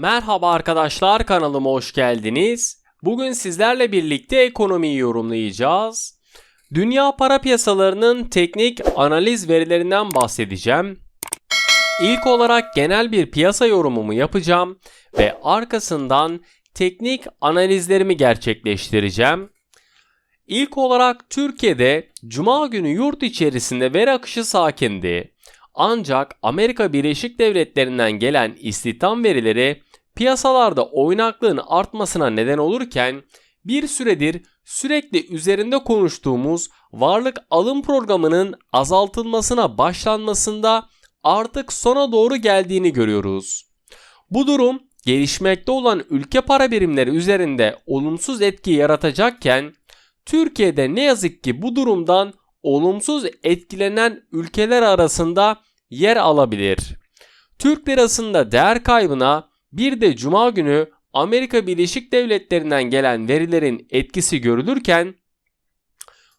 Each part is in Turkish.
Merhaba arkadaşlar kanalıma hoş geldiniz. Bugün sizlerle birlikte ekonomiyi yorumlayacağız. Dünya para piyasalarının teknik analiz verilerinden bahsedeceğim. İlk olarak genel bir piyasa yorumumu yapacağım ve arkasından teknik analizlerimi gerçekleştireceğim. İlk olarak Türkiye'de cuma günü yurt içerisinde veri akışı sakindi. Ancak Amerika Birleşik Devletleri'nden gelen istihdam verileri piyasalarda oynaklığın artmasına neden olurken bir süredir sürekli üzerinde konuştuğumuz varlık alım programının azaltılmasına başlanmasında artık sona doğru geldiğini görüyoruz. Bu durum gelişmekte olan ülke para birimleri üzerinde olumsuz etki yaratacakken Türkiye'de ne yazık ki bu durumdan olumsuz etkilenen ülkeler arasında yer alabilir. Türk lirasında değer kaybına bir de cuma günü Amerika Birleşik Devletleri'nden gelen verilerin etkisi görülürken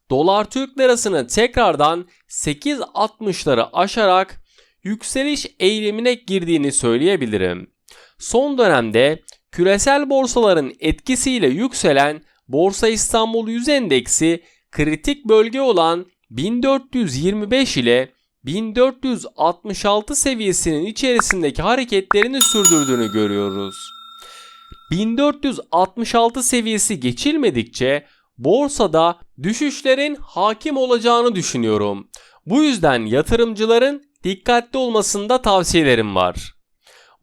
dolar Türk lirasını tekrardan 8.60'ları aşarak yükseliş eğilimine girdiğini söyleyebilirim. Son dönemde küresel borsaların etkisiyle yükselen Borsa İstanbul 100 endeksi kritik bölge olan 1425 ile 1466 seviyesinin içerisindeki hareketlerini sürdürdüğünü görüyoruz. 1466 seviyesi geçilmedikçe borsada düşüşlerin hakim olacağını düşünüyorum. Bu yüzden yatırımcıların dikkatli olmasında tavsiyelerim var.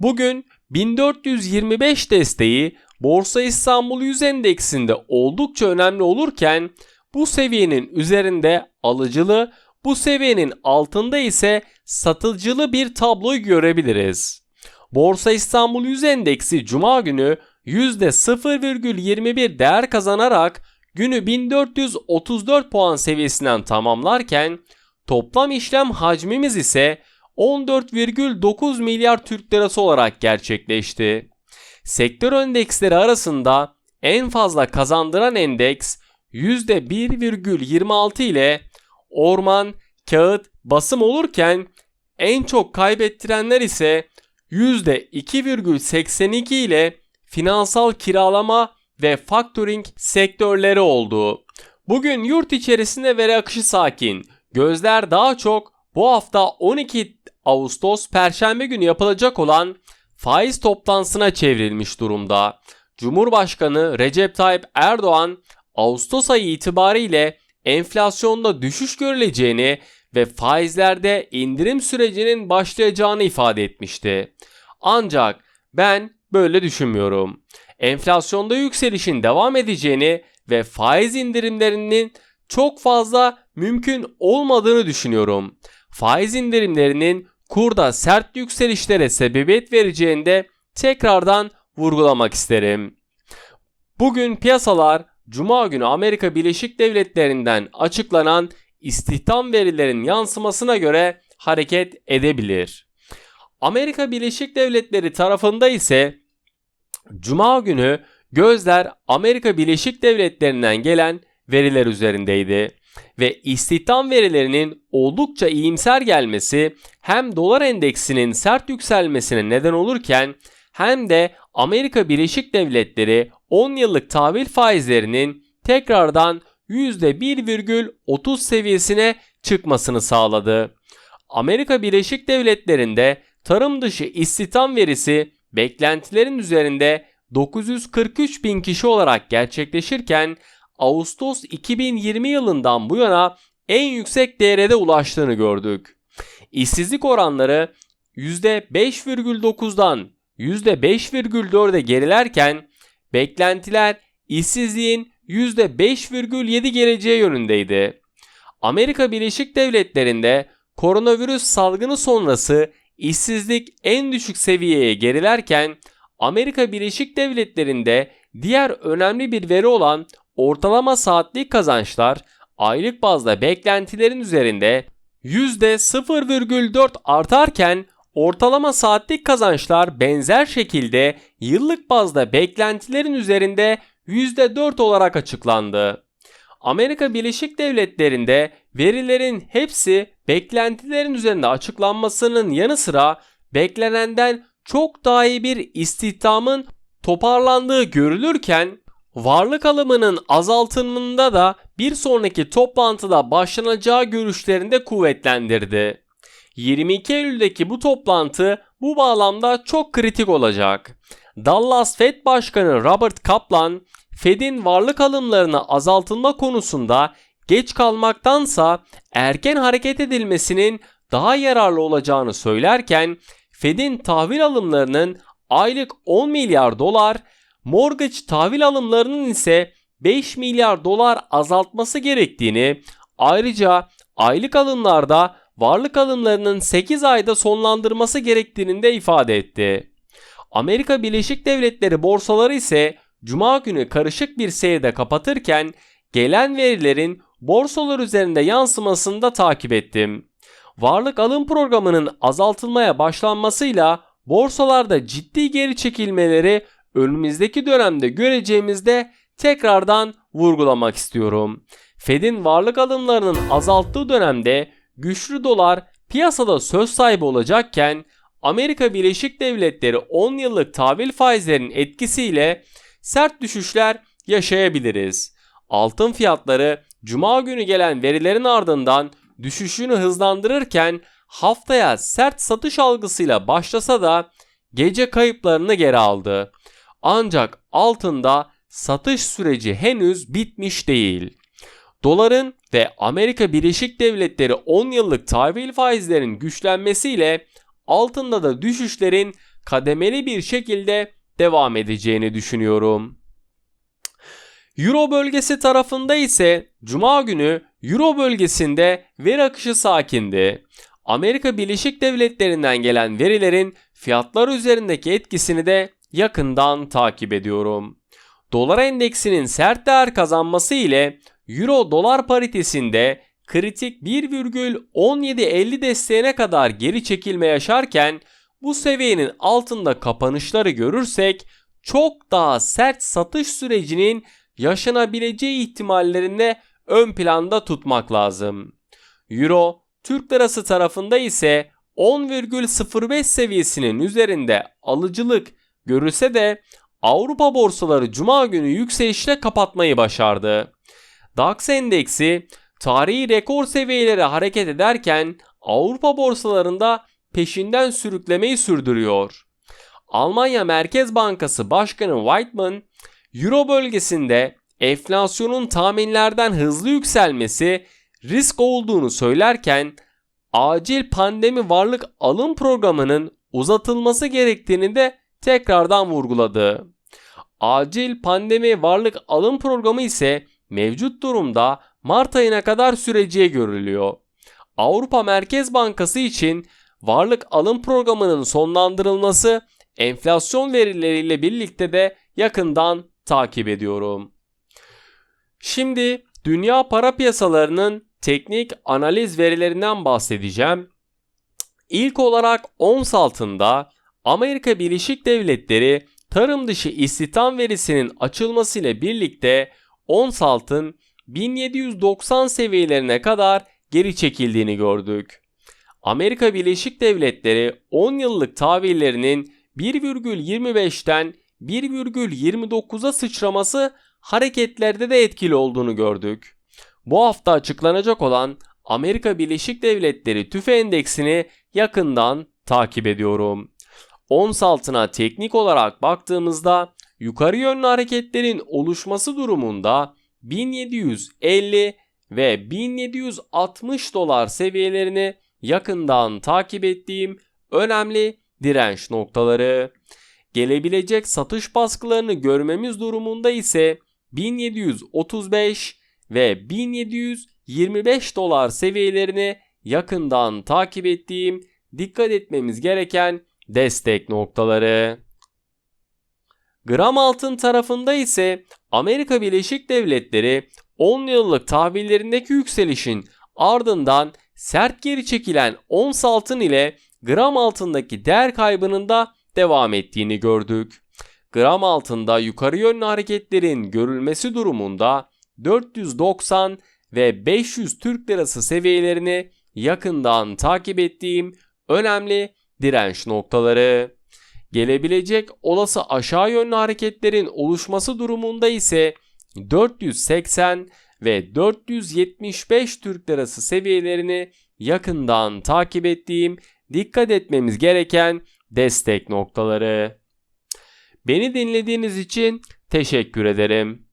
Bugün 1425 desteği Borsa İstanbul 100 endeksinde oldukça önemli olurken bu seviyenin üzerinde alıcılı, bu seviyenin altında ise satıcılı bir tablo görebiliriz. Borsa İstanbul 100 endeksi cuma günü %0,21 değer kazanarak günü 1434 puan seviyesinden tamamlarken toplam işlem hacmimiz ise 14,9 milyar Türk lirası olarak gerçekleşti. Sektör endeksleri arasında en fazla kazandıran endeks %1,26 ile orman, kağıt, basım olurken en çok kaybettirenler ise %2,82 ile finansal kiralama ve factoring sektörleri oldu. Bugün yurt içerisinde veri akışı sakin. Gözler daha çok bu hafta 12 Ağustos Perşembe günü yapılacak olan faiz toplantısına çevrilmiş durumda. Cumhurbaşkanı Recep Tayyip Erdoğan Ağustos ayı itibariyle enflasyonda düşüş görüleceğini ve faizlerde indirim sürecinin başlayacağını ifade etmişti. Ancak ben böyle düşünmüyorum. Enflasyonda yükselişin devam edeceğini ve faiz indirimlerinin çok fazla mümkün olmadığını düşünüyorum. Faiz indirimlerinin kurda sert yükselişlere sebebiyet vereceğini de tekrardan vurgulamak isterim. Bugün piyasalar Cuma günü Amerika Birleşik Devletleri'nden açıklanan istihdam verilerin yansımasına göre hareket edebilir. Amerika Birleşik Devletleri tarafında ise Cuma günü gözler Amerika Birleşik Devletleri'nden gelen veriler üzerindeydi ve istihdam verilerinin oldukça iyimser gelmesi hem dolar endeksinin sert yükselmesine neden olurken hem de Amerika Birleşik Devletleri 10 yıllık tahvil faizlerinin tekrardan %1,30 seviyesine çıkmasını sağladı. Amerika Birleşik Devletleri'nde tarım dışı istihdam verisi beklentilerin üzerinde 943 bin kişi olarak gerçekleşirken Ağustos 2020 yılından bu yana en yüksek değere de ulaştığını gördük. İşsizlik oranları %5,9'dan %5,4'e gerilerken beklentiler işsizliğin %5,7 geleceği yönündeydi. Amerika Birleşik Devletleri'nde koronavirüs salgını sonrası işsizlik en düşük seviyeye gerilerken Amerika Birleşik Devletleri'nde diğer önemli bir veri olan ortalama saatlik kazançlar aylık bazda beklentilerin üzerinde %0,4 artarken ortalama saatlik kazançlar benzer şekilde yıllık bazda beklentilerin üzerinde %4 olarak açıklandı. Amerika Birleşik Devletleri'nde verilerin hepsi beklentilerin üzerinde açıklanmasının yanı sıra beklenenden çok daha iyi bir istihdamın toparlandığı görülürken varlık alımının azaltımında da bir sonraki toplantıda başlanacağı görüşlerinde kuvvetlendirdi. 22 Eylül'deki bu toplantı bu bağlamda çok kritik olacak. Dallas Fed Başkanı Robert Kaplan, Fed'in varlık alımlarını azaltılma konusunda geç kalmaktansa erken hareket edilmesinin daha yararlı olacağını söylerken Fed'in tahvil alımlarının aylık 10 milyar dolar, mortgage tahvil alımlarının ise 5 milyar dolar azaltması gerektiğini, ayrıca aylık alımlarda varlık alımlarının 8 ayda sonlandırması gerektiğini de ifade etti. Amerika Birleşik Devletleri borsaları ise cuma günü karışık bir seyirde kapatırken gelen verilerin borsalar üzerinde yansımasını da takip ettim. Varlık alım programının azaltılmaya başlanmasıyla borsalarda ciddi geri çekilmeleri önümüzdeki dönemde göreceğimizde tekrardan vurgulamak istiyorum. Fed'in varlık alımlarının azalttığı dönemde güçlü dolar piyasada söz sahibi olacakken Amerika Birleşik Devletleri 10 yıllık tahvil faizlerinin etkisiyle sert düşüşler yaşayabiliriz. Altın fiyatları cuma günü gelen verilerin ardından düşüşünü hızlandırırken haftaya sert satış algısıyla başlasa da gece kayıplarını geri aldı. Ancak altında satış süreci henüz bitmiş değil. Doların ve Amerika Birleşik Devletleri 10 yıllık tahvil faizlerinin güçlenmesiyle altında da düşüşlerin kademeli bir şekilde devam edeceğini düşünüyorum. Euro bölgesi tarafında ise cuma günü Euro bölgesinde veri akışı sakindi. Amerika Birleşik Devletleri'nden gelen verilerin fiyatlar üzerindeki etkisini de yakından takip ediyorum. Dolar endeksinin sert değer kazanması ile Euro dolar paritesinde kritik 1,1750 desteğine kadar geri çekilme yaşarken bu seviyenin altında kapanışları görürsek çok daha sert satış sürecinin yaşanabileceği ihtimallerini ön planda tutmak lazım. Euro, Türk lirası tarafında ise 10,05 seviyesinin üzerinde alıcılık görülse de Avrupa borsaları cuma günü yükselişle kapatmayı başardı. DAX endeksi tarihi rekor seviyelere hareket ederken Avrupa borsalarında peşinden sürüklemeyi sürdürüyor. Almanya Merkez Bankası Başkanı Whiteman, Euro bölgesinde enflasyonun tahminlerden hızlı yükselmesi risk olduğunu söylerken acil pandemi varlık alım programının uzatılması gerektiğini de tekrardan vurguladı. Acil pandemi varlık alım programı ise mevcut durumda Mart ayına kadar süreceği görülüyor. Avrupa Merkez Bankası için varlık alım programının sonlandırılması enflasyon verileriyle birlikte de yakından takip ediyorum. Şimdi dünya para piyasalarının teknik analiz verilerinden bahsedeceğim. İlk olarak ons altında Amerika Birleşik Devletleri tarım dışı istihdam verisinin açılmasıyla birlikte ons altın 1790 seviyelerine kadar geri çekildiğini gördük. Amerika Birleşik Devletleri 10 yıllık tahvillerinin 1,25'ten 1,29'a sıçraması hareketlerde de etkili olduğunu gördük. Bu hafta açıklanacak olan Amerika Birleşik Devletleri tüfe endeksini yakından takip ediyorum. Ons altına teknik olarak baktığımızda yukarı yönlü hareketlerin oluşması durumunda 1750 ve 1760 dolar seviyelerini yakından takip ettiğim önemli direnç noktaları. Gelebilecek satış baskılarını görmemiz durumunda ise 1735 ve 1725 dolar seviyelerini yakından takip ettiğim dikkat etmemiz gereken destek noktaları. Gram altın tarafında ise Amerika Birleşik Devletleri 10 yıllık tahvillerindeki yükselişin ardından sert geri çekilen ons altın ile gram altındaki değer kaybının da devam ettiğini gördük. Gram altında yukarı yönlü hareketlerin görülmesi durumunda 490 ve 500 Türk Lirası seviyelerini yakından takip ettiğim önemli direnç noktaları. Gelebilecek olası aşağı yönlü hareketlerin oluşması durumunda ise 480 ve 475 Türk Lirası seviyelerini yakından takip ettiğim dikkat etmemiz gereken destek noktaları. Beni dinlediğiniz için teşekkür ederim.